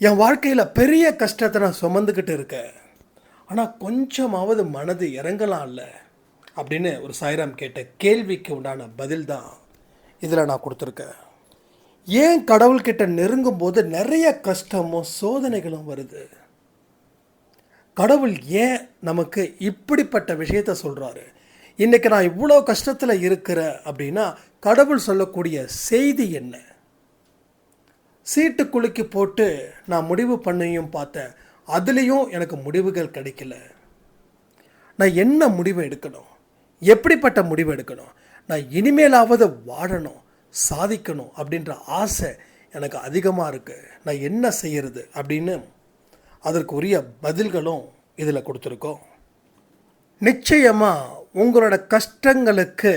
என் வாழ்க்கையில் பெரிய கஷ்டத்தை நான் சுமந்துக்கிட்டு இருக்கேன். ஆனால் கொஞ்சமாவது மனது இறங்கலாம்ல? அப்படின்னு ஒரு சாய்ராம் கேட்ட கேள்விக்கு உண்டான பதில் தான் இதில் நான் கொடுத்துருக்கேன். ஏன் கடவுள்கிட்ட நெருங்கும் போது நிறைய கஷ்டமும் சோதனைகளும் வருது? கடவுள் ஏன் நமக்கு இப்படிப்பட்ட விஷயத்த சொல்கிறாரு இன்றைக்கி நான் இவ்வளோ கஷ்டத்தில் இருக்கிறேன் அப்படின்னா கடவுள் சொல்லக்கூடிய செய்தி என்ன? சீட்டு குலுக்கி போட்டு நான் முடிவு பண்ணியும் பார்த்தேன். அதுலேயும் எனக்கு முடிவுகள் கிடைக்கல. நான் என்ன முடிவு எடுக்கணும்? எப்படிப்பட்ட முடிவு எடுக்கணும்? நான் இனிமேலாவது வாழணும் சாதிக்கணும் அப்படின்ற ஆசை எனக்கு அதிகமாக இருக்குது நான் என்ன செய்கிறது அப்படின்னு அதற்கு உரிய பதில்களும் இதில் கொடுத்துருக்கோம். நிச்சயமாக உங்களோட கஷ்டங்களுக்கு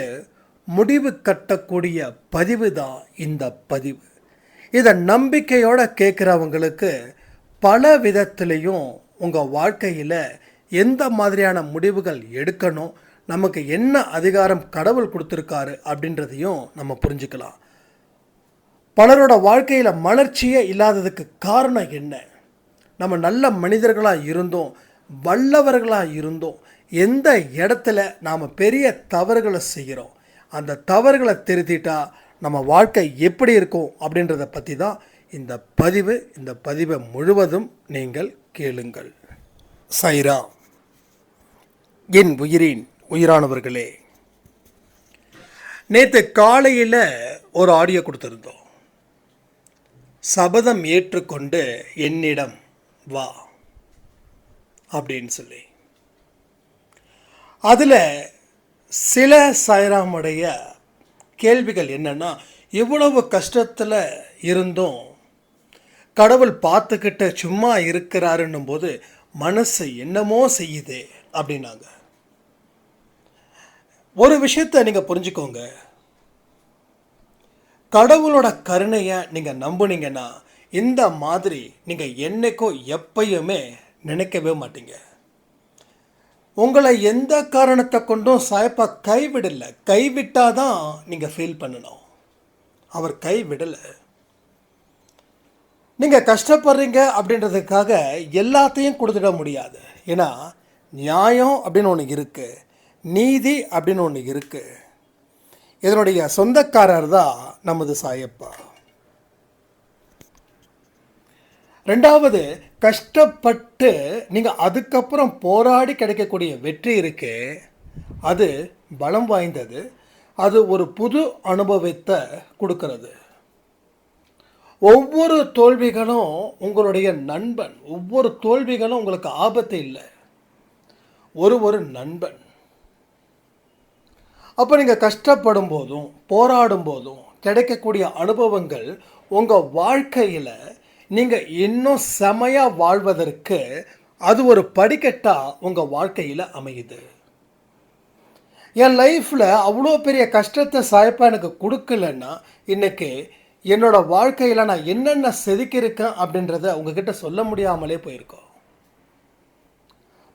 முடிவு கட்டக்கூடிய பதிவு தான் இந்த பதிவு. இதை நம்பிக்கையோடு கேட்குறவங்களுக்கு பல விதத்துலேயும் உங்கள் வாழ்க்கையில் எந்த மாதிரியான முடிவுகள் எடுக்கணும் நமக்கு என்ன அதிகாரம் கடவுள் கொடுத்துருக்காரு அப்படின்றதையும் நம்ம புரிஞ்சுக்கலாம். பலரோட வாழ்க்கையில் மலர்ச்சியே இல்லாததுக்கு காரணம் என்ன? நம்ம நல்ல மனிதர்களாக இருந்தோம் வல்லவர்களாக இருந்தோம் எந்த இடத்துல நாம் பெரிய தவறுகளை செய்கிறோம் அந்த தவறுகளை திருத்திட்டா நம்ம வாழ்க்கை எப்படி இருக்கும் அப்படின்றத பற்றி தான் இந்த பதிவு இந்த பதிவை முழுவதும் நீங்கள் கேளுங்கள். சைரா என் உயிரின் உயிரானவர்களே நேற்று காலையில் ஒரு ஆடியோ கொடுத்துருந்தோம். சபதம் ஏற்றுக்கொண்டு என்னிடம் வா அப்படின்னு சொல்லி. அதில் சில சாய்ராமுடைய கேள்விகள் என்னென்னா இவ்வளவு கஷ்டத்தில் இருந்தும் கடவுள் பார்த்துக்கிட்டு சும்மா இருக்கிறாருன்னும் போது மனசு என்னமோ செய்யுது அப்படின்னாங்க. ஒரு விஷயத்தை நீங்கள் புரிஞ்சுக்கோங்க. கடவுளோட கருணையை நீங்கள் நம்புனீங்கன்னா இந்த மாதிரி நீங்கள் என்றைக்கோ எப்பயுமே நினைக்கவே மாட்டீங்க. உங்களை எந்த காரணத்தை கொண்டும் சாயப்பா கைவிடலை. கைவிட்டால் தான் நீங்கள் ஃபீல் பண்ணணும். அவர் கைவிடலை. நீங்கள் கஷ்டப்படுறீங்க அப்படின்றதுக்காக எல்லாத்தையும் கொடுத்துட முடியாது. ஏன்னா நியாயம் அப்படின்னு ஒன்று இருக்குது நீதி அப்படின்னு ஒன்று இருக்குது இதனுடைய சொந்தக்காரர் தான் நமது சாயப்பா. ரெண்டாவது கஷ்டப்பட்டு நீங்கள் அதுக்கப்புறம் போராடி கிடைக்கக்கூடிய வெற்றி இருக்கு அது பலம் வாய்ந்தது. அது ஒரு புது அனுபவத்தை கொடுக்கறது. ஒவ்வொரு தோல்விகளும் உங்களுடைய நண்பன் ஒவ்வொரு தோல்விகளும் உங்களுக்கு ஆபத்து இல்லை. ஒரு ஒரு நண்பன். அப்போ நீங்கள் கஷ்டப்படும் போதும் போராடும் போதும் கிடைக்கக்கூடிய அனுபவங்கள் உங்கள் வாழ்க்கையில் நீங்கள் இன்னும் செமையாக வாழ்வதற்கு அது ஒரு படிக்கட்டாக உங்கள் வாழ்க்கையில் அமையுது. என் லைஃப்பில் அவ்வளோ பெரிய கஷ்டத்தை சாய்ப்பா எனக்கு கொடுக்கலன்னா இன்றைக்கி என்னோடய வாழ்க்கையில் நான் என்னென்ன செதுக்கியிருக்கேன் அப்படின்றத உங்ககிட்ட சொல்ல முடியாமலே போயிருக்கோம்.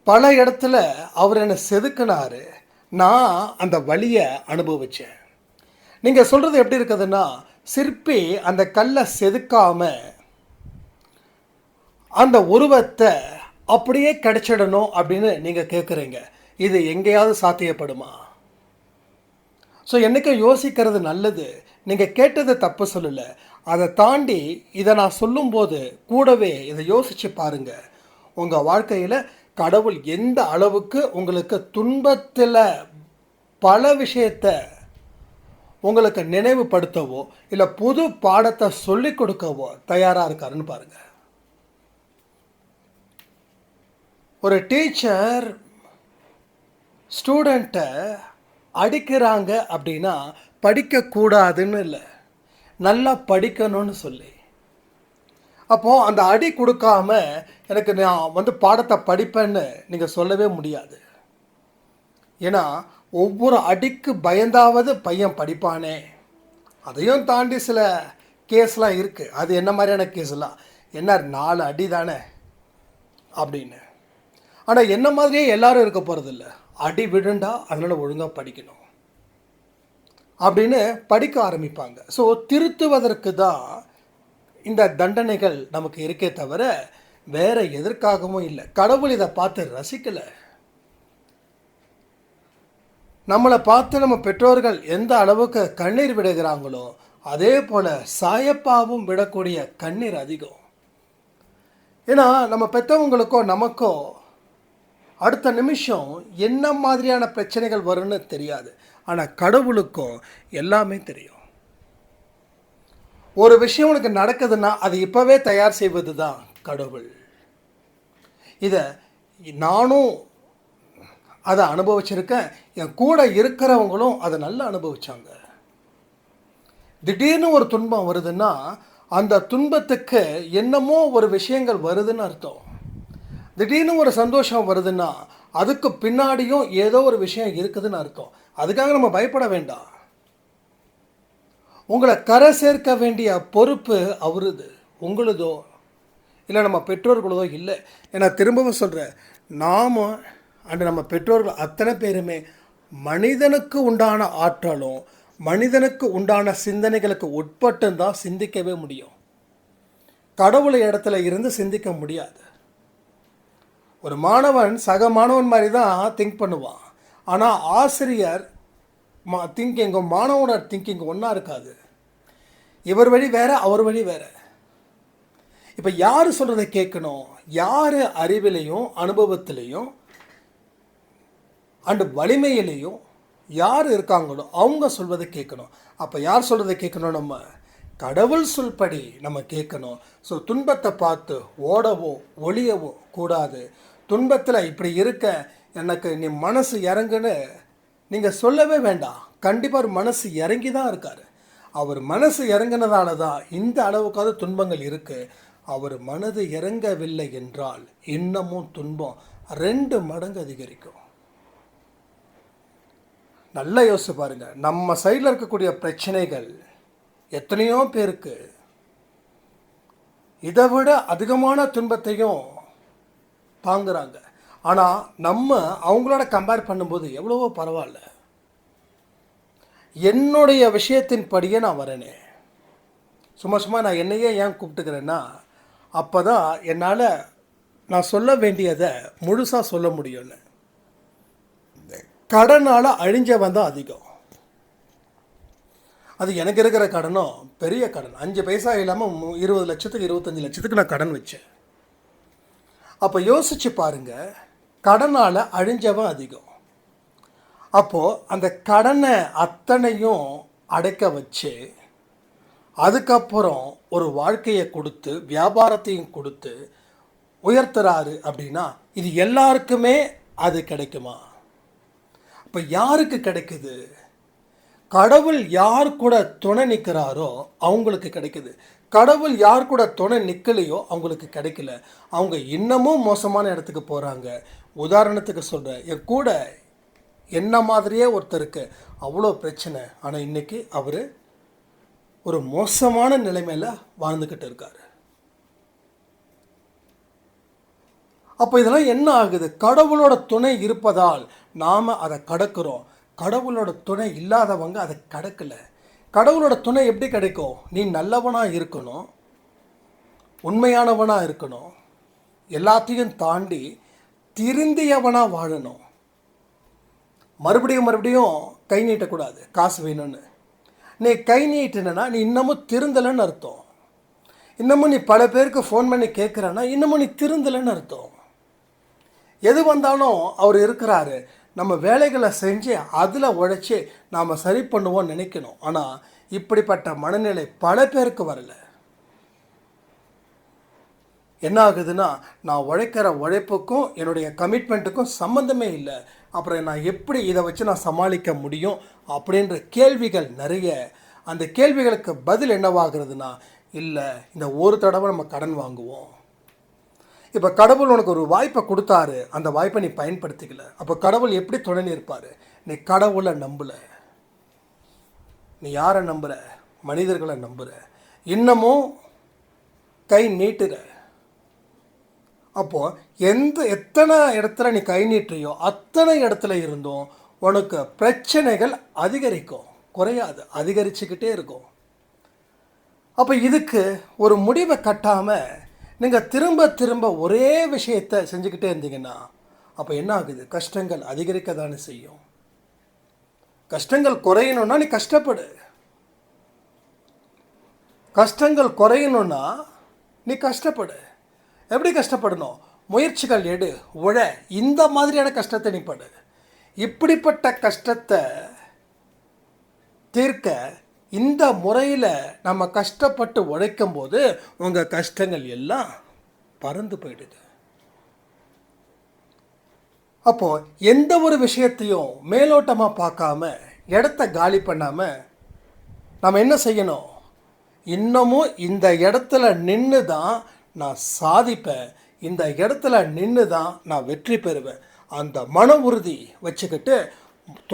பல இடத்துல அவர் என்னை செதுக்கினாரு. நான் அந்த வழியை அனுபவித்தேன் நீங்கள் சொல்கிறது எப்படி இருக்குதுன்னா சிற்பி அந்த கல்லை செதுக்காமல் அந்த உருவத்தை அப்படியே கிடைச்சிடணும் அப்படின்னு நீங்கள் கேட்குறீங்க இது எங்கேயாவது சாத்தியப்படுமா? ஸோ என்றைக்கும் யோசிக்கிறது நல்லது? நீங்கள் கேட்டது தப்பு சொல்லலை. அதை தாண்டி இதை நான் சொல்லும்போது கூடவே இதை யோசித்து பாருங்கள் உங்கள் வாழ்க்கையில் கடவுள் எந்த அளவுக்கு உங்களுக்கு துன்பத்தில் பல விஷயத்தை உங்களுக்கு நினைவுபடுத்தவோ இல்லை புது பாடத்தை சொல்லிக் கொடுக்கவோ தயாராக இருக்காருன்னு பாருங்கள் ஒரு டீச்சர் ஸ்டூடெண்ட்டை அடிக்கிறாங்க அப்படின்னா படிக்கக்கூடாதுன்னு இல்லை. நல்லா படிக்கணும்னு சொல்லி. அப்போது அந்த அடி கொடுக்காம எனக்கு நான் வந்து பாடத்தை படிப்பேன்னு நீங்கள் சொல்லவே முடியாது. ஏன்னா ஒவ்வொரு அடிக்கு பயந்தாவது பையன் படிப்பானே. அதையும் தாண்டி சில கேஸ்லாம் இருக்குது அது என்ன மாதிரியான கேஸ்லாம்? என்ன நாலு அடி தானே? அப்படின்னு. ஆனால் என்ன மாதிரியே எல்லாரும் இருக்க போகிறதில்ல அடி விடுண்டா அதனால் ஒழுங்காக படிக்கணும். அப்படின்னு படிக்க ஆரம்பிப்பாங்க. ஸோ திருத்துவதற்கு தான் இந்த தண்டனைகள் நமக்கு இருக்கே தவிர வேற எதற்காகவும் இல்லை. கடவுள் இதை பார்த்து ரசிக்கலை. நம்மளை பார்த்து நம்ம பெற்றோர்கள் எந்த அளவுக்கு கண்ணீர் விடுகிறாங்களோ அதே போல் சாயப்பாவும் விடக்கூடிய கண்ணீர் அதிகம். ஏன்னா நம்ம பெற்றவங்களுக்கோ நமக்கோ அடுத்த நிமிஷம் என்ன மாதிரியான பிரச்சனைகள் வரும்னு தெரியாது. ஆனால் கடவுளுக்கும் எல்லாமே தெரியும். ஒரு விஷயம் உனக்கு நடக்குதுன்னா அது இப்போவே தயார் செய்வது தான் கடவுள். இதை நானும் அதை அனுபவிச்சிருக்கேன். என் கூட இருக்கிறவங்களும் அதை நல்லா அனுபவிச்சாங்க. திடீர்னு ஒரு துன்பம் வருதுன்னா அந்த துன்பத்துக்கு என்னமோ ஒரு விஷயங்கள் வருதுன்னு அர்த்தம். திடீர்னு ஒரு சந்தோஷம் வருதுன்னா அதுக்கு பின்னாடியும் ஏதோ ஒரு விஷயம் இருக்குதுன்னு அர்த்தம். அதுக்காக நம்ம பயப்பட வேண்டாம். உங்களை கரை சேர்க்க வேண்டிய பொறுப்பு அவருது உங்களுதோ இல்லை நம்ம பெற்றோர்களதோ இல்லை. ஏன்னா திரும்பவும் சொல்கிறேன் நாம் அண்டு நம்ம பெற்றோர்கள் அத்தனை பேருமே மனிதனுக்கு உண்டான ஆற்றலும் மனிதனுக்கு உண்டான சிந்தனைகளுக்கு உட்பட்டு தான் சிந்திக்கவே முடியும். கடவுளை இடத்துல இருந்து சிந்திக்க முடியாது. ஒரு மாணவன் சக மாணவன் மாதிரி தான் திங்க் பண்ணுவான். ஆனால் ஆசிரியர் மா திங்கிங்கும் மாணவனோட திங்கிங் ஒன்றா இருக்காது. இவர் வழி வேறு அவர் வழி வேற. இப்போ யார் சொல்கிறத கேட்கணும்? யார் அறிவிலையும் அனுபவத்திலையும் அண்டு வலிமையிலையும் யார் இருக்காங்களோ அவங்க சொல்வதை கேட்கணும். அப்போ யார் சொல்கிறத கேட்கணும் நம்ம? கடவுள் சொல்படி நம்ம கேட்கணும். ஸோ துன்பத்தை பார்த்து ஓடவோ ஒளியவோ கூடாது. துன்பத்தில் இப்படி இருக்க எனக்கு நீ மனசு இறங்குன்னு நீங்கள் சொல்லவே வேண்டாம். கண்டிப்பாக ஒரு மனசு இறங்கி தான் இருக்கார். அவர் மனசு இறங்கினதால தான் இந்த அளவுக்காவது துன்பங்கள் இருக்குது அவர் மனது இறங்கவில்லை என்றால் இன்னமும் துன்பம் ரெண்டு மடங்கு அதிகரிக்கும். நல்லா யோசிச்சு பாருங்கள் நம்ம சைடில் இருக்கக்கூடிய பிரச்சனைகள் எத்தனையோ பேருக்கு இதை விட அதிகமான துன்பத்தையும் தாங்குறாங்க. ஆனால் நம்ம அவங்களோட கம்பேர் பண்ணும்போது எவ்வளவோ பரவாயில்ல. என்னுடைய விஷயத்தின் படியே நான் வரேனே. சும்மா சும்மா நான் என்னையே ஏன் கூப்பிட்டுக்கிறேன்னா அப்போ தான் என்னால் நான் சொல்ல வேண்டியதை முழுசாக சொல்ல முடியும்னு. கடனால் அழிஞ்சவன் தான் அதிகம். அது எனக்கு இருக்கிற கடனும் பெரிய கடன். அஞ்சு பைசா இல்லாமல் இருபது லட்சத்துக்கு இருபத்தஞ்சி லட்சத்துக்கு நான் கடன் வச்சேன். அப்போ யோசிச்சு பாருங்க கடனால் அழிஞ்சவன் அதிகம். அப்போது அந்த கடனை அத்தனையும் அடைக்க வச்சு அதுக்கப்புறம் ஒரு வாழ்க்கையை கொடுத்து வியாபாரத்தையும் கொடுத்து உயர்த்துறாரு அப்படின்னா இது எல்லாருக்குமே அது கிடைக்குமா? அப்போ யாருக்கு கிடைக்குது? கடவுள் யார் கூட துணை நிற்கிறாரோ அவங்களுக்கு கிடைக்குது. கடவுள் யார் கூட துணை நிற்கலையோ அவங்களுக்கு கிடைக்கல. அவங்க இன்னமும் மோசமான இடத்துக்கு போகிறாங்க உதாரணத்துக்கு சொல்கிறேன் என் கூட என்ன மாதிரியே ஒருத்தருக்கு அவ்வளோ பிரச்சனை ஆனால் இன்னைக்கு அவர் ஒரு மோசமான நிலைமையில் வாழ்ந்துக்கிட்டு இருக்கார். அப்போ இதெல்லாம் என்ன ஆகுது? கடவுளோட துணை இருப்பதால் நாம் அதை கடக்கிறோம். கடவுளோட துணை இல்லாதவங்க அதை கடக்கலை. கடவுளோட துணை எப்படி கிடைக்கும்? நீ நல்லவனாக இருக்கணும் உண்மையானவனாக இருக்கணும் எல்லாத்தையும் தாண்டி திருந்தியவனாக வாழணும். மறுபடியும் மறுபடியும் கை நீட்டக்கூடாது காசு வேணும்னு. நீ கை நீட்டினா நீ இன்னமும் திருந்தலைன்னு அர்த்தம். இன்னமும் நீ பல பேருக்கு ஃபோன் பண்ணி கேட்குறேன்னா இன்னமும் நீ திருந்தலைன்னு அர்த்தம். எது வந்தாலும் அவர் இருக்கிறாரு. நம்ம வேலைகளை செஞ்சு அதில் உழைச்சி நாம் சரி பண்ணுவோம்னு நினைக்கணும். ஆனால் இப்படிப்பட்ட மனநிலை பல பேருக்கு வரல. என்ன ஆகுதுன்னா நான் உழைக்கிற உழைப்புக்கும் என்னுடைய கமிட்மெண்ட்டுக்கும் சம்மந்தமே இல்லை. அப்புறம் நான் எப்படி இதை வச்சு நான் சமாளிக்க முடியும் அப்படின்ற கேள்விகள் நிறைய. அந்த கேள்விகளுக்கு பதில் என்னவாகிறதுனா இல்லை இந்த ஒரு தடவை நம்ம கடன் வாங்குவோம். இப்போ கடவுள் உனக்கு ஒரு வாய்ப்பை கொடுத்தாரு. அந்த வாய்ப்பை நீ பயன்படுத்திக்கல. அப்போ கடவுள் எப்படி துணை இருப்பார் நீ கடவுளை நம்பலை. நீ யாரை நம்புற? மனிதர்களை நம்புற. இன்னமும் கை நீட்டுற. அப்போ எந்த எத்தனை இடத்துல நீ கை நீட்டுறியோ அத்தனை இடத்துல இருந்தும் உனக்கு பிரச்சனைகள் அதிகரிக்கும். குறையாது. அதிகரிச்சுக்கிட்டே இருக்கும். அப்போ இதுக்கு ஒரு முடிவை கட்டாமல் நீங்கள் திரும்ப திரும்ப ஒரே விஷயத்தை செஞ்சுக்கிட்டே இருந்தீங்கன்னா அப்போ என்ன ஆகுது? கஷ்டங்கள் அதிகரிக்க தானே செய்யும். கஷ்டங்கள் குறையணும்னா நீ கஷ்டப்படு. கஷ்டங்கள் குறையணும்னா நீ கஷ்டப்படு. எப்படி கஷ்டப்படணும்? முயற்சிகள் எடு உழ. இந்த மாதிரியான கஷ்டத்தை நீ படு. இப்படிப்பட்ட கஷ்டத்தை தீர்க்க இந்த முறையில் நம்ம கஷ்டப்பட்டு உழைக்கும் போது உங்கள் கஷ்டங்கள் எல்லாம் பறந்து போயிடுது. அப்போது எந்த ஒரு விஷயத்தையும் மேலோட்டமாக பார்க்காம இடத்த காலி பண்ணாமல் நம்ம என்ன செய்யணும்? இன்னமும் இந்த இடத்துல நின்று தான் நான் சாதிப்பேன். இந்த இடத்துல நின்று தான் நான் வெற்றி பெறுவேன். அந்த மன உறுதி வச்சுக்கிட்டு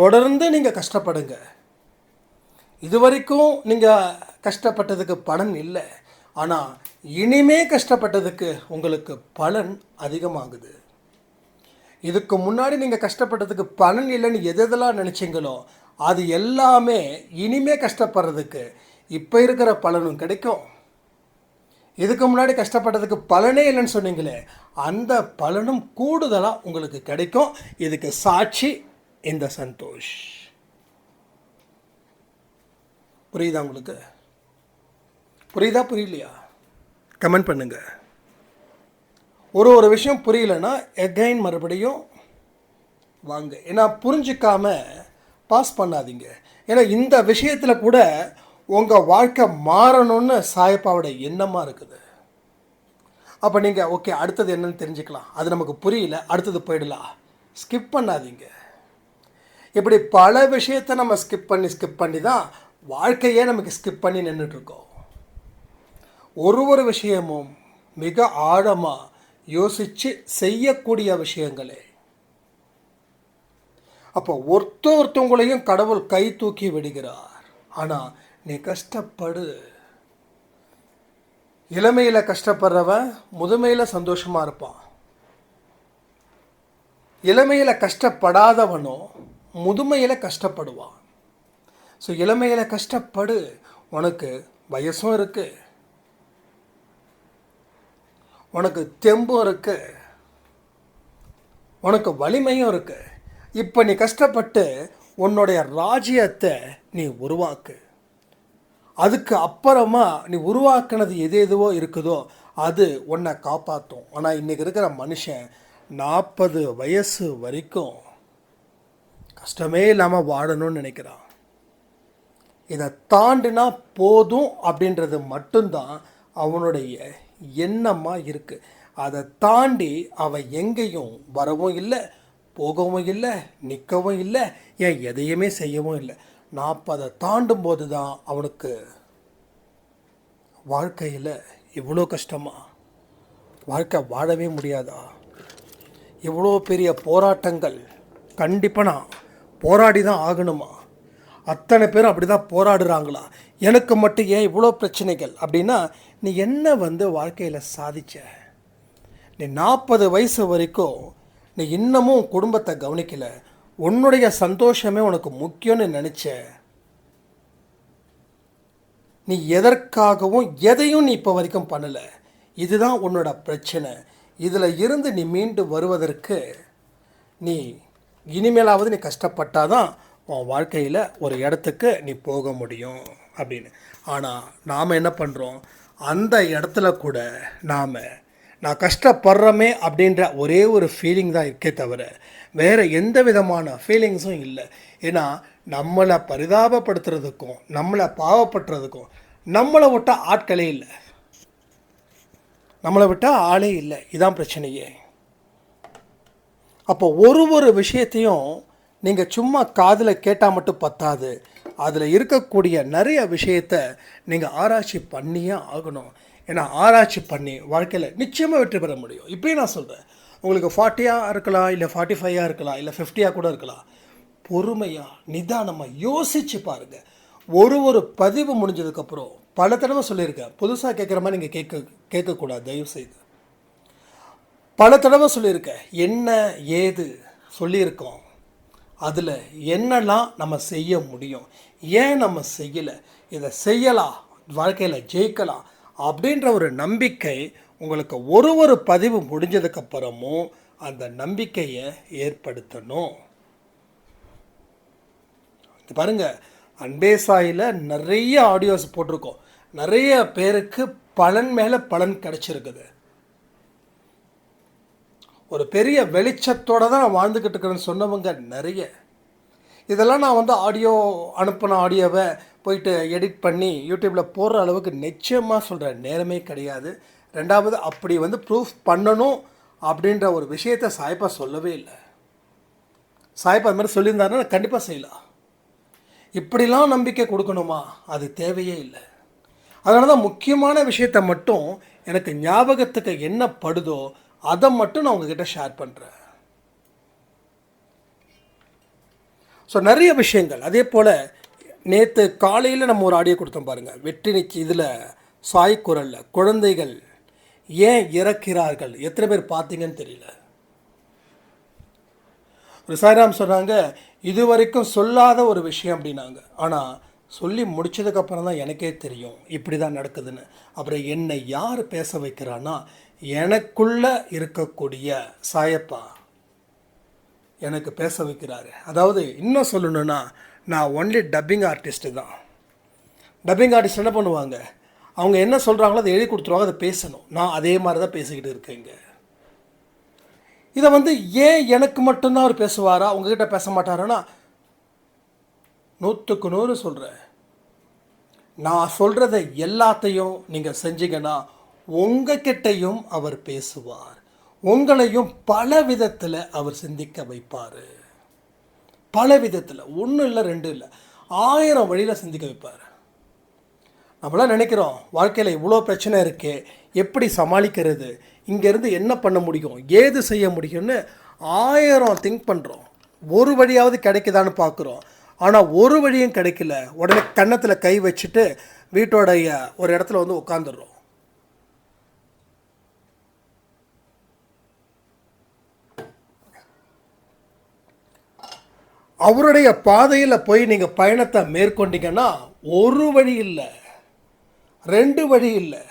தொடர்ந்து நீங்கள் கஷ்டப்படுங்க. இது வரைக்கும் நீங்கள் கஷ்டப்பட்டதுக்கு பலன் இல்லை. ஆனால் இனிமே கஷ்டப்பட்டதுக்கு உங்களுக்கு பலன் அதிகமாகுது. இதுக்கு முன்னாடி நீங்கள் கஷ்டப்பட்டதுக்கு பலன் இல்லைன்னு எது எதெல்லாம் நினச்சிங்களோ அது எல்லாமே இனிமே கஷ்டப்படுறதுக்கு இப்போ இருக்கிற பலனும் கிடைக்கும். இதுக்கு முன்னாடி கஷ்டப்பட்டதுக்கு பலனே இல்லைன்னு சொன்னீங்களே அந்த பலனும் கூடுதலாக உங்களுக்கு கிடைக்கும். இதுக்கு சாட்சி இந்த சந்தோஷ். புரியுதா உங்களுக்கு? புரியுதா புரியலையா? கமெண்ட் பண்ணுங்க. ஒரு ஒரு விஷயம் புரியலன்னா எகைன் மறுபடியும் வாங்க. ஏன்னா புரிஞ்சிக்காம பாஸ் பண்ணாதீங்க. ஏன்னா இந்த விஷயத்தில் கூட உங்கள் வாழ்க்கை மாறணும்னு சாயப்பாவோட எண்ணமாக இருக்குது. அப்போ நீங்கள் ஓகே அடுத்தது என்னன்னு தெரிஞ்சுக்கலாம். அது நமக்கு புரியல அடுத்தது போயிடலாம். ஸ்கிப் பண்ணாதீங்க. இப்படி பல விஷயத்தை நம்ம ஸ்கிப் பண்ணி ஸ்கிப் பண்ணி தான் வாழ்க்கையே நமக்கு ஸ்கிப் பண்ணி நின்றுட்டுருக்கோம் ஒரு ஒரு விஷயமும் மிக ஆழமாக யோசித்து செய்யக்கூடிய விஷயங்களே. அப்போ ஒருத்த ஒருத்தவங்களையும் கடவுள் கை தூக்கி விடுகிறார். ஆனால் நீ கஷ்டப்படு. இளமையில் கஷ்டப்படுறவன் முதுமையில் சந்தோஷமாக இருப்பான். இளமையில் கஷ்டப்படாதவனும் முதுமையில் கஷ்டப்படுவான். ஸோ இளமையில் கஷ்டப்படு. உனக்கு வயசும் இருக்கு. உனக்கு தெம்பும் இருக்கு. உனக்கு வலிமையும் இருக்கு. இப்போ நீ கஷ்டப்பட்டு உன்னுடைய ராஜ்யத்தை நீ உருவாக்கு. அதுக்கு அப்புறமா நீ உருவாக்குனது எது எதுவோ இருக்குதோ அது உன்னை காப்பாற்றும் ஆனால் இன்றைக்கி இருக்கிற மனுஷன் நாற்பது வயசு வரைக்கும் கஷ்டமே இல்லாமல் வாழணும்னு நினைக்கிறான். இதை தாண்டினா போதும் அப்படின்றது மட்டும்தான் அவனுடைய எண்ணமாக இருக்குது அதை தாண்டி அவன் எங்கேயும் வரவும் இல்லை போகவும் இல்லை நிற்கவும் இல்லை ஏன் எதையுமே செய்யவும் இல்லை. நாற்பதை தாண்டும் போது தான் அவனுக்கு வாழ்க்கையில் இவ்வளோ கஷ்டமா? வாழ்க்கை வாழவே முடியாதா? இவ்வளோ பெரிய போராட்டங்கள் கண்டிப்பாக நான் போராடி தான் ஆகணுமா? அத்தனை பேரும் அப்படி தான் போராடுறாங்களா? எனக்கு மட்டும் ஏன் இவ்வளோ பிரச்சனைகள்? அப்படின்னா நீ என்ன வந்து வாழ்க்கையில் சாதிச்ச? நீ நாற்பது வயசு வரைக்கும் நீ இன்னமும் குடும்பத்தை கவனிக்கல. உன்னுடைய சந்தோஷமே உனக்கு முக்கியம்னு நினச்ச? நீ எதற்காகவும் எதையும் நீ இப்போ வரைக்கும் பண்ணலை. இதுதான் உன்னோட பிரச்சனை. இதில் இருந்து நீ மீண்டு வருவதற்கு நீ இனிமேலாவது நீ கஷ்டப்பட்டாதான் உன் வாழ்க்கையில் ஒரு இடத்துக்கு நீ போக முடியும் அப்படின்னு. ஆனால் நாம் என்ன பண்ணுறோம் அந்த இடத்துல கூட நாம் நான் கஷ்டப்படுறோமே அப்படின்ற ஒரே ஒரு ஃபீலிங் தான் இருக்கே தவிர வேறு எந்த விதமான ஃபீலிங்ஸும் இல்லை. ஏன்னா நம்மளை பரிதாபப்படுத்துறதுக்கும் நம்மளை பாவப்படுறதுக்கும் நம்மளை விட்டால் ஆட்களே இல்லை. நம்மளை விட்டால் ஆளே இல்லை. இதான் பிரச்சனையே. அப்போ ஒரு ஒரு விஷயத்தையும் நீங்கள் சும்மா காதில் கேட்டால் மட்டும் பத்தாது. அதில் இருக்கக்கூடிய நிறைய விஷயத்த நீங்கள் ஆராய்ச்சி பண்ணியே ஆகணும். ஏன்னா ஆராய்ச்சி பண்ணி வாழ்க்கையில் நிச்சயமாக வெற்றி பெற முடியும். இப்போயும் நான் சொல்கிறேன் உங்களுக்கு ஃபார்ட்டியாக இருக்கலாம் இல்லை ஃபார்ட்டி ஃபைவாக இருக்கலாம் இல்லை ஃபிஃப்டியாக கூட இருக்கலாம். பொறுமையாக நிதானமாக யோசித்து பாருங்கள் ஒரு ஒரு பதிவு முடிஞ்சதுக்கப்புறம் பல தடவை சொல்லியிருக்கேன். புதுசாக கேட்குற மாதிரி நீங்கள் கேட்க கேட்கக்கூடாது தயவு செய்து பல தடவை சொல்லியிருக்கேன். என்ன ஏது சொல்லியிருக்கோம். அதில் என்னெல்லாம் நம்ம செய்ய முடியும்? ஏன் நம்ம செய்யலை? இதை செய்யலாம். வாழ்க்கையில் ஜெயிக்கலாம். அப்படின்ற ஒரு நம்பிக்கை உங்களுக்கு ஒரு ஒரு பதிவு முடிஞ்சதுக்கப்புறமும் அந்த நம்பிக்கையை ஏற்படுத்தணும். பாருங்க அன்பே சாயில் நிறைய ஆடியோஸ் போட்டிருக்கோம். நிறைய பேருக்கு பலன் மேலே பலன் கிடச்சிருக்குது. ஒரு பெரிய வெளிச்சத்தோடு தான் நான் வாழ்ந்துக்கிட்டு இருக்கிறேன்னு சொன்னவங்க நிறைய. இதெல்லாம் நான் வந்து ஆடியோ அனுப்பின ஆடியோவை போயிட்டு எடிட் பண்ணி யூடியூப்பில் போடுற அளவுக்கு நிச்சயமாக சொல்கிற நேரமே கிடையாது. ரெண்டாவது அப்படி வந்து ப்ரூஃப் பண்ணணும் அப்படின்ற ஒரு விஷயத்த சாய்ப்பா சொல்லவே இல்லை. சாய்ப்பா அது மாதிரி சொல்லியிருந்தாருன்னா கண்டிப்பாக செய்யலாம். இப்படிலாம் நம்பிக்கை கொடுக்கணுமா? அது தேவையே இல்லை. அதனால தான் முக்கியமான விஷயத்தை மட்டும் எனக்கு ஞாபகத்துக்கு என்ன படுதோ அதை மட்டும் நான் உங்ககிட்ட ஷேர் பண்ணுறேன் ஸோ நிறைய விஷயங்கள். அதே போல் நேற்று காலையில் நம்ம ஒரு ஆடியோ கொடுத்தோம் பாருங்கள் வெற்றி நிச்ச இதில் சாய் குரலில் குழந்தைகள் ஏன் இறக்கிறார்கள்? எத்தனை பேர் பார்த்தீங்கன்னு தெரியல. ஒரு சாய்ராம் சொன்னாங்க இது வரைக்கும் சொல்லாத ஒரு விஷயம் அப்படின்னாங்க. ஆனால் சொல்லி முடிச்சதுக்கப்புறம் தான் எனக்கே தெரியும் இப்படி தான் நடக்குதுன்னு. அப்புறம் என்னை யார் பேச வைக்கிறான்னா எனக்குள்ள இருக்கக்கூடிய சாயப்பா எனக்கு பேச வைக்கிறாரு. அதாவது இன்னும் சொல்லணுன்னா நான் ஒன்லி டப்பிங் ஆர்டிஸ்ட்டு தான். டப்பிங் ஆர்டிஸ்ட் என்ன பண்ணுவாங்க? அவங்க என்ன சொல்கிறாங்களோ அதை எழுதி கொடுத்துருவாங்க அதை பேசணும். நான் அதே மாதிரி தான் பேசிக்கிட்டு இருக்கேங்க. இதை வந்து ஏன் எனக்கு மட்டும்தான் அவர் பேசுவாரா? உங்ககிட்ட பேச மாட்டாருன்னா நூற்றுக்கு நூறு சொல்கிறேன் நான் சொல்கிறத எல்லாத்தையும் நீங்கள் செஞ்சீங்கன்னா உங்ககிட்டையும் அவர் பேசுவார். உங்களையும் பல விதத்தில் அவர் சிந்திக்க வைப்பார். பல விதத்தில். ஒன்றும் இல்லை ரெண்டு இல்லை. ஆயிரம் வழியில் சிந்திக்க வைப்பார். நம்மளாம் நினைக்கிறோம் வாழ்க்கையில் இவ்வளோ பிரச்சனை இருக்கே எப்படி சமாளிக்கிறது இங்கேருந்து என்ன பண்ண முடியும் ஏது செய்ய முடியும்னு ஆயிரம் திங்க் பண்ணுறோம் ஒரு வழியாவது கிடைக்குதான்னு பார்க்குறோம். ஆனால் ஒரு வழியும் கிடைக்கல. உடனே கன்னத்தில் கை வச்சுட்டு வீட்டோடைய ஒரு இடத்துல வந்து உட்காந்துடுறோம் அவருடைய பாதையில் போய் நீங்கள் பயணத்தை மேற்கொண்டீங்கன்னா ஒரு வழி இல்லை. ரெண்டு வழி இல்லை.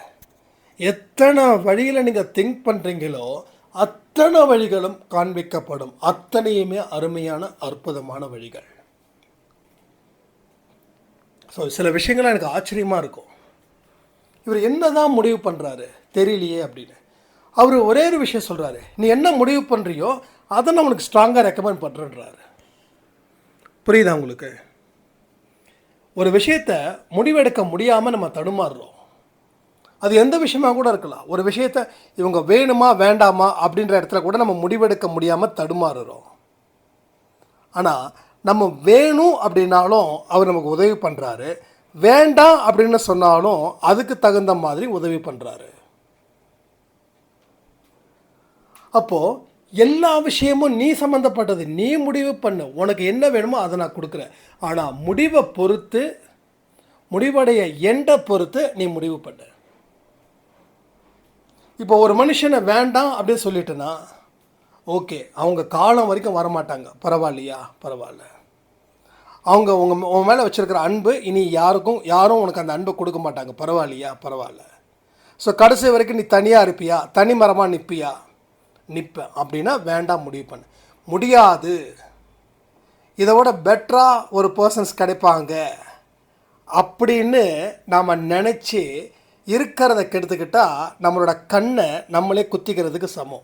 எத்தனை வழியில் நீங்கள் திங்க் பண்ணுறீங்களோ அத்தனை வழிகளும் காண்பிக்கப்படும். அத்தனையுமே அருமையான அற்புதமான வழிகள். ஸோ சில விஷயங்கள் எனக்கு ஆச்சரியமாக இருக்கும். இவர் என்ன தான் முடிவு பண்ணுறாரு தெரியலையே அப்படின்னு. அவர் ஒரே ஒரு விஷயம் சொல்கிறாரு நீ என்ன முடிவு பண்ணுறியோ அதை நான் உனக்கு ஸ்ட்ராங்காக ரெக்கமெண்ட் பண்ணுறேன்றாரு புரியுதா உங்களுக்கு? ஒரு விஷயத்தை முடிவெடுக்க முடியாமல் நம்ம தடுமாறுறோம். அது எந்த விஷயமா கூட இருக்கலாம். ஒரு விஷயத்த இவங்க வேணுமா வேண்டாமா அப்படின்ற இடத்துல கூட நம்ம முடிவெடுக்க முடியாமல் தடுமாறுறோம். ஆனால் நம்ம வேணும் அப்படின்னாலும் அவர் நமக்கு உதவி பண்ணுறாரு வேண்டாம் அப்படின்னு சொன்னாலும் அதுக்கு தகுந்த மாதிரி உதவி பண்ணுறாரு அப்போது எல்லா விஷயமும் நீ சம்மந்தப்பட்டது நீ முடிவு பண்ணு. உனக்கு என்ன வேணுமோ அதை நான் கொடுக்குறேன். ஆனால் முடிவை பொறுத்து முடிவடைய எண்டை பொறுத்து நீ முடிவு பண்ணு. இப்போ ஒரு மனுஷனை வேண்டாம் அப்படின்னு சொல்லிட்டுனா ஓகே அவங்க காலம் வரைக்கும் வரமாட்டாங்க. பரவாயில்லையா? பரவாயில்ல. அவங்க உங்கள் உன் மேலே வச்சுருக்கிற அன்பு இனி யாருக்கும் யாரும் உனக்கு அந்த அன்பை கொடுக்க மாட்டாங்க. பரவாயில்லையா? பரவாயில்ல. ஸோ கடைசி வரைக்கும் நீ தனியாக இருப்பியா? தனி மரமாக நிற்பியா நிற்பேன் அப்படின்னா வேண்டாம் முடிவு பண்ணு. முடியாது. இதை விட பெட்டராக ஒரு பர்சன்ஸ் கிடைப்பாங்க. அப்படின்னு நாம் நினச்சி இருக்கிறத கெடுத்துக்கிட்டால் நம்மளோட கண்ணை நம்மளே குத்திக்கிறதுக்கு சமம்.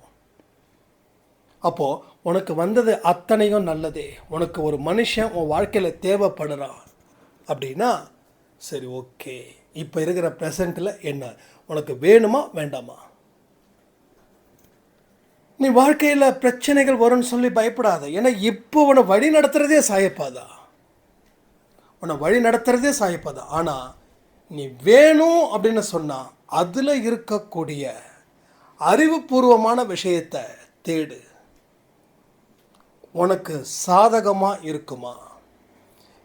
அப்போது உனக்கு வந்தது அத்தனையும் நல்லதே. உனக்கு ஒரு மனுஷன் உன் வாழ்க்கையில் தேவைப்படுறான். அப்படின்னா சரி ஓகே இப்போ இருக்கிற ப்ரெசண்ட்டில் என்ன? உனக்கு வேணுமா வேண்டாமா? நீ வாழ்க்கையில் பிரச்சனைகள் வரும்னு சொல்லி பயப்படாத. ஏன்னா இப்போ உன்னை வழி நடத்துகிறதே சாயப்பாதா? உன்னை வழி நடத்துகிறதே சாயப்பாதா? ஆனால் நீ வேணும் அப்படின்னு சொன்னால் அதில் இருக்கக்கூடிய அறிவுபூர்வமான விஷயத்தை தேடு. உனக்கு சாதகமாக இருக்குமா?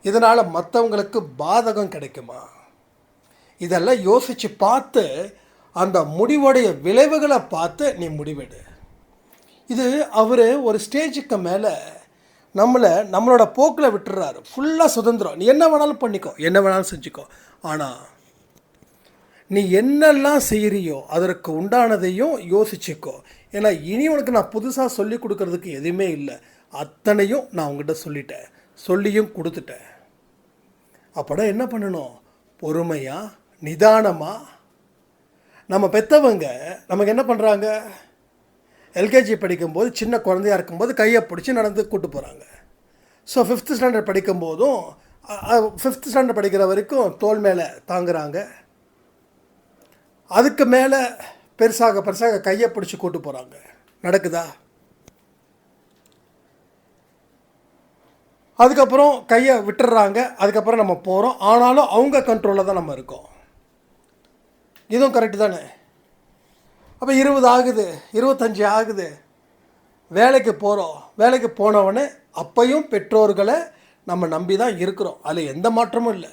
இதனால் மற்றவங்களுக்கு பாதகம் கிடைக்குமா? இதெல்லாம் யோசித்து பார்த்து அந்த முடிவுடைய விளைவுகளை பார்த்து நீ முடிவெடு. இது அவர் ஒரு ஸ்டேஜுக்கு மேலே நம்மளை நம்மளோட போக்கில் விட்டுறாரு. ஃபுல்லாக சுதந்திரம். நீ என்ன வேணாலும் பண்ணிக்கோ. என்ன வேணாலும் செஞ்சுக்கோ. ஆனால் நீ என்னெல்லாம் செய்கிறியோ அதற்கு உண்டானதையும் யோசிச்சுக்கோ. ஏன்னா இனி உனக்கு நான் புதுசாக சொல்லி கொடுக்கறதுக்கு எதுவுமே இல்லை. அத்தனையும் நான் உங்ககிட்ட சொல்லிட்டேன். சொல்லியும் கொடுத்துட்டேன். அப்போனா என்ன பண்ணணும்? பொறுமையாக நிதானமாக நம்ம பெற்றவங்க நமக்கு என்ன பண்ணுறாங்க எல்கேஜி படிக்கும்போது சின்ன குழந்தையா இருக்கும்போது கையை பிடிச்சி நடந்து கூட்டு போகிறாங்க ஸோ ஃபிஃப்த் ஸ்டாண்டர்ட் படிக்கும்போதும் ஃபிஃப்த் ஸ்டாண்டர்ட் படிக்கிற வரைக்கும் தோல் மேலே தாங்குறாங்க. அதுக்கு மேலே பெருசாக பெருசாக கையை பிடிச்சி கூட்டு போகிறாங்க நடக்குதா? அதுக்கப்புறம் கையை விட்டுடுறாங்க அதுக்கப்புறம் நம்ம போகிறோம் ஆனாலும் அவங்க கண்ட்ரோலில் தான் நம்ம இருக்கோம். இதுவும் கரெக்டு தானே? அப்போ இருபது ஆகுது இருபத்தஞ்சி ஆகுது. வேலைக்கு போகிறோம் வேலைக்கு போனவொடனே அப்பையும் பெற்றோர்களை நம்ம நம்பி தான் இருக்கிறோம். அதில் எந்த மாற்றமும் இல்லை.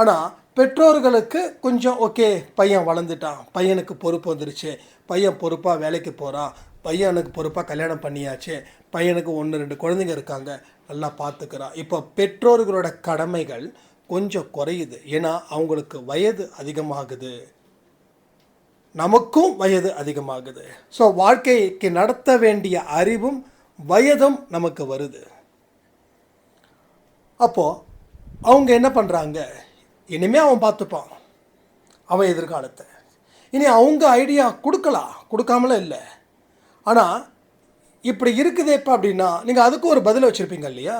ஆனால் பெற்றோர்களுக்கு கொஞ்சம் ஓகே பையன் வளர்ந்துட்டான். பையனுக்கு பொறுப்பு வந்துருச்சு. பையன் பொறுப்பாக வேலைக்கு போகிறான் பையனுக்கு பொறுப்பாக கல்யாணம் பண்ணியாச்சு. பையனுக்கு ஒன்று ரெண்டு குழந்தைங்க இருக்காங்க. நல்லா பார்த்துக்கிறான் இப்போ பெற்றோர்களோட கடமைகள் கொஞ்சம் குறையுது. ஏன்னா அவங்களுக்கு வயது அதிகமாகுது. நமக்கும் வயது அதிகமாகுது. ஸோ வாழ்க்கைக்கு நடத்த வேண்டிய அறிவும் வயதும் நமக்கு வருது. அப்போது அவங்க என்ன பண்ணுறாங்க இனிமேல் அவன் பார்த்துப்பான். அவன் எதிர்காலத்தை. இனி அவங்க ஐடியா கொடுக்கலாம் கொடுக்காமலாம் இல்லை. ஆனால் இப்படி இருக்குது இருக்குதேப்பா அப்படின்னா நீங்கள் அதுக்கு ஒரு பதில் வச்சுருப்பீங்க இல்லையா?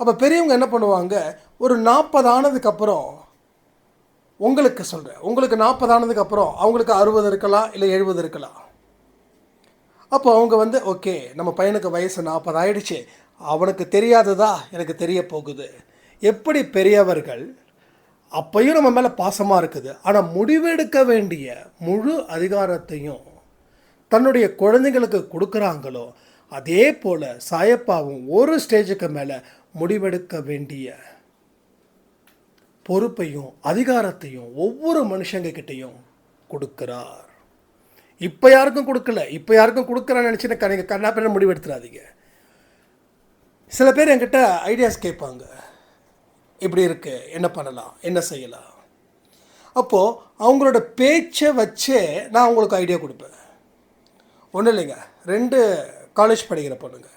அப்போ பெரியவங்க என்ன பண்ணுவாங்க? ஒரு நாற்பது ஆனதுக்கப்புறம் உங்களுக்கு சொல்கிறேன் உங்களுக்கு நாற்பது ஆனதுக்கப்புறம் அவங்களுக்கு அறுபது இருக்கலாம் இல்லை எழுபது இருக்கலாம். அப்போ அவங்க வந்து ஓகே நம்ம பையனுக்கு வயசு நாற்பது ஆயிடுச்சு. அவனுக்கு தெரியாததா? எனக்கு தெரிய போகுது. எப்படி பெரியவர்கள் அப்பையும் நம்ம மேலே பாசமாக இருக்குது. ஆனால் முடிவெடுக்க வேண்டிய முழு அதிகாரத்தையும் தன்னுடைய குழந்தைங்களுக்கு கொடுக்குறாங்களோ அதே போல் சாயப்பாவும் ஒரு ஸ்டேஜுக்கு மேலே முடிவெடுக்க வேண்டிய பொறுப்பையும் அதிகாரத்தையும் ஒவ்வொரு மனுஷங்க கிட்டேயும் கொடுக்கிறார். இப்போ யாருக்கும் கொடுக்கல இப்போ யாருக்கும் கொடுக்குறான்னு நினச்சி நீங்கள் கண்ணா பின்ன முடிவு எடுத்துடாதீங்க சில பேர் என்கிட்ட ஐடியாஸ் கேட்பாங்க. இப்படி இருக்கு என்ன பண்ணலாம் என்ன செய்யலாம். அப்போது அவங்களோட பேச்சை வச்சே நான் அவங்களுக்கு ஐடியா கொடுப்பேன். ஒன்றும் இல்லைங்க ரெண்டு காலேஜ் படிக்கிற பொண்ணுங்க.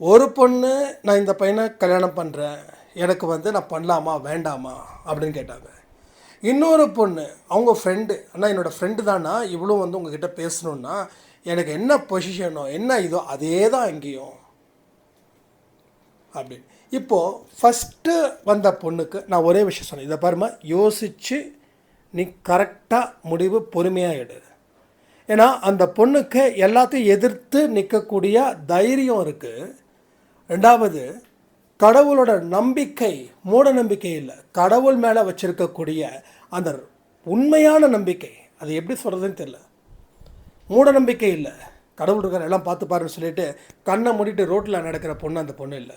ஒரு பொண்ணு நான் இந்த பையனை கல்யாணம் பண்ணுறேன் எனக்கு வந்து நான் பண்ணலாமா வேண்டாமா அப்படின்னு கேட்டாங்க. இன்னொரு பொண்ணு அவங்க ஃப்ரெண்டு அண்ணா என்னோடய ஃப்ரெண்டு தானா இவ்வளோ வந்து உங்ககிட்ட பேசணுன்னா எனக்கு என்ன பொசிஷனோ என்ன இதோ அதே தான் இங்கேயும் அப்படின்னு இப்போது ஃபஸ்ட்டு வந்த பொண்ணுக்கு நான் ஒரே விஷயம் சொன்னேன். இதை பாருமா யோசித்து நீ கரெக்டாக முடிவு பொறுமையாக எடு. ஏன்னா அந்த பொண்ணுக்கு எல்லாத்தையும் எதிர்த்து நிற்கக்கூடிய தைரியம் இருக்குது ரெண்டாவது கடவுளோட நம்பிக்கை மூட நம்பிக்கை இல்லை. கடவுள் மேலே வச்சிருக்கக்கூடிய அந்த உண்மையான நம்பிக்கை அது எப்படி சொல்கிறதுன்னு தெரியல. மூட நம்பிக்கை இல்லை. கடவுள் இருக்கிற எல்லாம் பார்த்து பாருன்னு சொல்லிட்டு கண்ணை மூடிட்டு ரோட்டில் நடக்கிற பொண்ணு அந்த பொண்ணு இல்லை.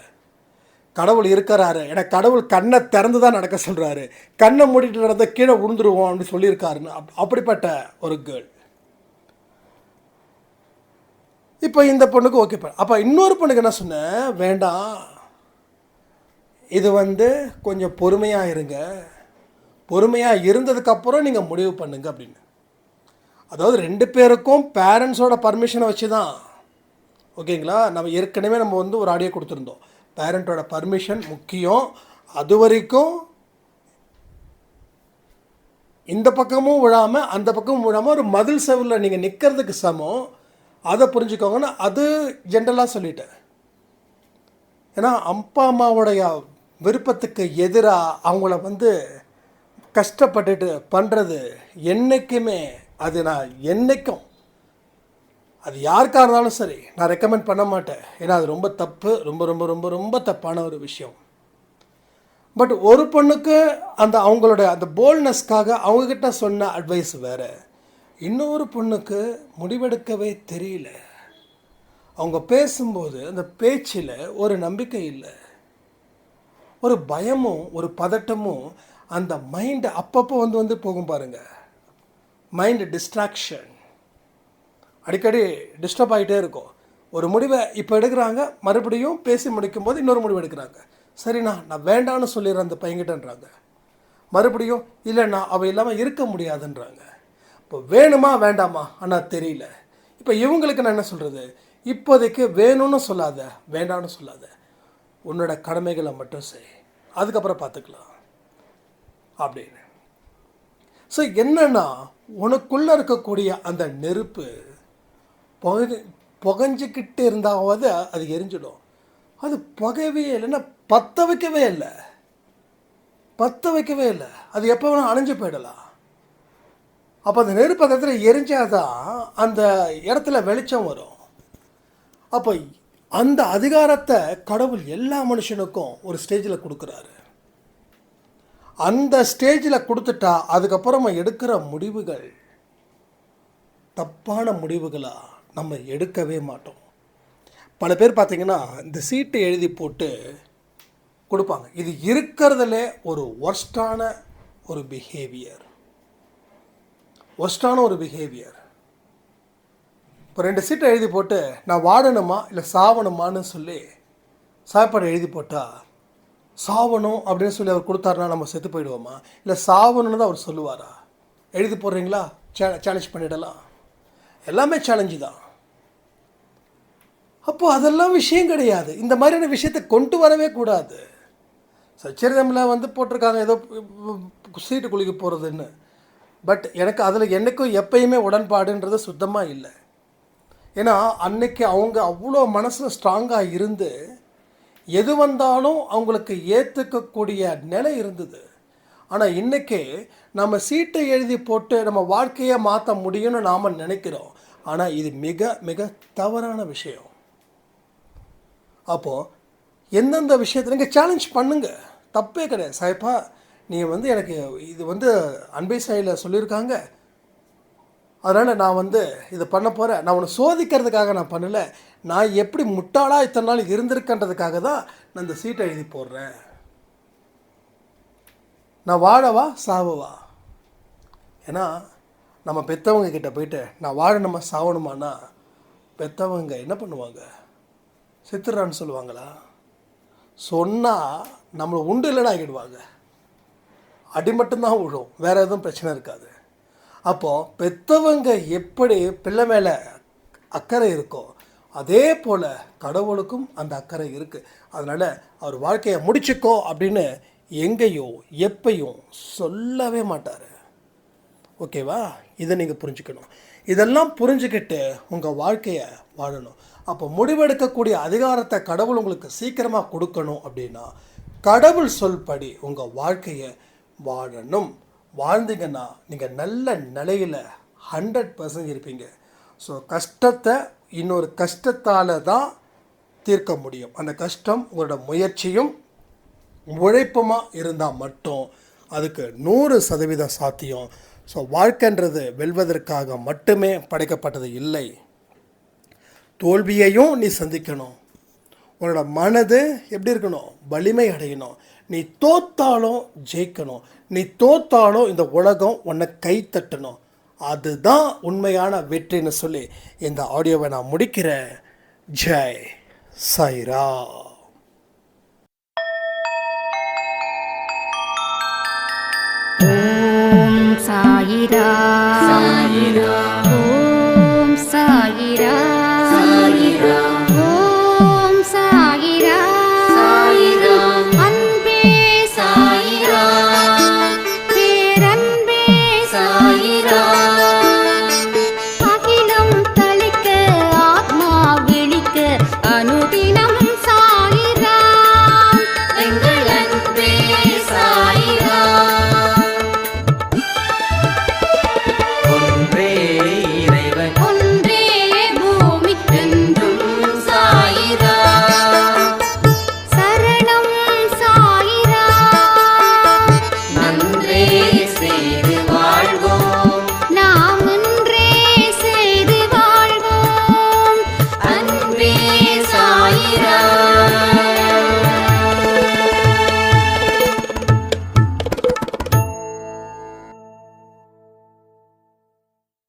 கடவுள் இருக்கிறாரு. ஏன்னா கடவுள் கண்ணை திறந்து தான் நடக்க சொல்கிறாரு கண்ணை மூடிட்டு நடந்த கீழே விழுந்துருவோம் அப்படின்னு சொல்லியிருக்காருன்னு. அப் அப்படிப்பட்ட ஒரு கேர்ள் இப்போ இந்த பொண்ணுக்கு ஓகே அப்போ இன்னொரு பொண்ணுக்கு என்ன சொன்னேன்? வேண்டாம். இது வந்து கொஞ்சம் பொறுமையாக இருங்க. பொறுமையாக இருந்ததுக்கப்புறம் நீங்கள் முடிவு பண்ணுங்க அப்படின்னு. அதாவது ரெண்டு பேருக்கும் பேரண்ட்ஸோட பர்மிஷனை வச்சு தான் ஓகேங்களா? நம்ம ஏற்கனவே நம்ம வந்து ஒரு ஆடியோ கொடுத்துருந்தோம். பேரண்ட்டோட பர்மிஷன் முக்கியம். அது வரைக்கும் இந்த பக்கமும் விழாமல் அந்த பக்கமும் விழாமல் ஒரு மதில் செவில் நீங்கள் நிற்கிறதுக்கு சமம். அதை புரிஞ்சுக்கோங்கன்னு அது ஜென்ரலாக சொல்லிட்டேன். ஏன்னா அப்பா அம்மாவுடைய விருப்பத்துக்கு எதிராக அவங்கள வந்து கஷ்டப்பட்டுட்டு பண்ணுறது என்றைக்குமே அது நான் என்றைக்கும் அது யாருக்காக இருந்தாலும் சரி நான் ரெக்கமெண்ட் பண்ண மாட்டேன். ஏன்னா அது ரொம்ப தப்பு ரொம்ப ரொம்ப ரொம்ப ரொம்ப தப்பான ஒரு விஷயம். பட் ஒரு பொண்ணுக்கு அந்த அவங்களோட அந்த போல்னஸ்க்காக அவங்கக்கிட்ட சொன்ன அட்வைஸ் வேறு. இன்னொரு பொண்ணுக்கு முடிவெடுக்கவே தெரியல. அவங்க பேசும்போது அந்த பேச்சில் ஒரு நம்பிக்கை இல்லை. ஒரு பயமும் ஒரு பதட்டமும் அந்த மைண்டு அப்பப்போ வந்து வந்து போகும் பாருங்கள் மைண்டு டிஸ்ட்ராக்ஷன் அடிக்கடி டிஸ்டர்ப் ஆகிட்டே இருக்கும். ஒரு முடிவை இப்போ எடுக்கிறாங்க மறுபடியும் பேசி முடிக்கும் போது இன்னொரு முடிவு எடுக்கிறாங்க. சரிண்ணா நான் வேண்டான்னு சொல்லிடுறேன் அந்த பையன்கிட்டன்றாங்க. மறுபடியும் இல்லைண்ணா அவள் இல்லாமல் இருக்க முடியாதுன்றாங்க. இப்போ வேணுமா வேண்டாமா? ஆனால் தெரியல. இப்போ இவங்களுக்கு நான் என்ன சொல்கிறது இப்போதைக்கு வேணும்னு சொல்லாத வேண்டாம்னு சொல்லாத. உன்னோட கடமைகளை மட்டும் செய். அதுக்கப்புறம் பார்த்துக்கலாம். அப்படின்னு. ஸோ என்னன்னா உனக்குள்ளே இருக்கக்கூடிய அந்த நெருப்பு புகை புகஞ்சிக்கிட்டு இருந்தாவது அது எரிஞ்சிடும். அது புகையவே இல்லைன்னா பற்ற வைக்கவே இல்லை. பற்ற வைக்கவே இல்லை. அது எப்போ வேணால் அணைஞ்சு போயிடலாம். அப்போ அந்த நெருப்பு அந்த இடத்துல எரிஞ்சாதான் அந்த இடத்துல வெளிச்சம் வரும். அப்போ அந்த அதிகாரத்தை கடவுள் எல்லா மனுஷனுக்கும் ஒரு ஸ்டேஜில் கொடுக்குறாரு. அந்த ஸ்டேஜில் கொடுத்துட்டா அதுக்கப்புறமா எடுக்கிற முடிவுகள் தப்பான முடிவுகளாக நம்ம எடுக்கவே மாட்டோம். பல பேர் பார்த்தீங்கன்னா இந்த சீட்டை எழுதி போட்டு கொடுப்பாங்க. இது இருக்கிறதுல ஒரு ஒர்ஸ்டான ஒரு பிஹேவியர் ஒர்ஸ்டான ஒரு பிஹேவியர் இப்போ ரெண்டு சீட்டை எழுதி போட்டு நான் வாடணுமா இல்லை சாவணுமான்னு சொல்லி சாப்பாடு எழுதி போட்டால் சாவணும் அப்படின்னு சொல்லி அவர் கொடுத்தாருனா நம்ம செத்து போயிடுவோமா? இல்லை சாவணும்னு தான் அவர் சொல்லுவாரா? எழுதி போடுறீங்களா? சே சேலஞ்ச் பண்ணிடலாம். எல்லாமே சேலஞ்சு தான். அப்போது அதெல்லாம் விஷயம் கிடையாது. இந்த மாதிரியான விஷயத்தை கொண்டு வரவே கூடாது. சச்சரிதமில் வந்து போட்டிருக்காங்க ஏதோ சீட்டு குளிக்க போகிறதுன்னு பட் எனக்கு அதில் எனக்கும் எப்பயுமே உடன்பாடுன்றது சுத்தமாக இல்லை. ஏன்னா அன்னைக்கு அவங்க அவ்வளோ மனசில் ஸ்ட்ராங்காக இருந்து எது வந்தாலும் அவங்களுக்கு ஏற்றுக்கக்கூடிய நிலை இருந்தது. ஆனால் இன்றைக்கி நம்ம சீட்டை எழுதி போட்டு நம்ம வாழ்க்கையை மாற்ற முடியும்னு நாம் நினைக்கிறோம். ஆனால் இது மிக மிக தவறான விஷயம். அப்போது எந்தெந்த விஷயத்தில் நீங்கள் சேலஞ்ச் பண்ணுங்கள் தப்பே கிடையாது. சாய்ப்பா நீ வந்து எனக்கு இது வந்து அன்பை சாயில் சொல்லியிருக்காங்க. அதனால் நான் வந்து இதை பண்ண போகிறேன் நான் உன்னை சோதிக்கிறதுக்காக நான் பண்ணலை. நான் எப்படி முட்டாளாக இத்தனை நாள் இருந்திருக்கன்றதுக்காக தான் நான் இந்த சீட்டை எழுதி போடுறேன். நான் வாழவா சாவவா? ஏன்னா நம்ம பெற்றவங்க கிட்ட போயிட்டு நான் வாழணுமா சாவணுமானா பெற்றவங்க என்ன பண்ணுவாங்க? செத்துறான்னு சொல்லுவாங்களா? சொன்னால் நம்மளை உண்டு இல்லைன்னு ஆகிடுவாங்க. அடி மட்டும்தான் விழும் வேறு எதுவும் பிரச்சனை இருக்காது. அப்போது பெற்றவங்க எப்படி பிள்ளை மேலே அக்கறை இருக்கோ அதே போல் கடவுளுக்கும் அந்த அக்கறை இருக்குது அதனால் அவர் வாழ்க்கையை முடிச்சுக்கோ அப்படின்னு எங்கேயும் எப்பையும் சொல்லவே மாட்டார். ஓகேவா? இதை நீங்கள் புரிஞ்சுக்கணும். இதெல்லாம் புரிஞ்சுக்கிட்டு உங்கள் வாழ்க்கையை வாழணும். அப்போ முடிவெடுக்கக்கூடிய அதிகாரத்தை கடவுள் உங்களுக்கு சீக்கிரமாக கொடுக்கணும் அப்படின்னா கடவுள் சொல்படி உங்கள் வாழ்க்கையை வாழணும். வாழ்ந்தீங்கன்னா நீங்கள் நல்ல நிலையில் ஹண்ட்ரட் பர்சன்ட் இருப்பீங்க. ஸோ கஷ்டத்தை இன்னொரு கஷ்டத்தால் தான் தீர்க்க முடியும். அந்த கஷ்டம் உங்களோட முயற்சியும் உழைப்புமாக இருந்தால் மட்டும் அதுக்கு நூறு சதவீதம் சாத்தியம். ஸோ வாழ்க்கைன்றது வெல்வதற்காக மட்டுமே படைக்கப்பட்டது இல்லை. தோல்வியையும் நீ சந்திக்கணும். உன்னோட மனது எப்படி இருக்கணும்? வலிமை அடையணும். நீ தோத்தாலும் ஜெயிக்கணும். நீ தோத்தாலும் இந்த உலகம் உன்னை கை தட்டணும் அதுதான் உண்மையான வெற்றின்னு சொல்லி இந்த ஆடியோவை நான் முடிக்கிறேன். ஜெய் சைரா சாயிரா சாயிரா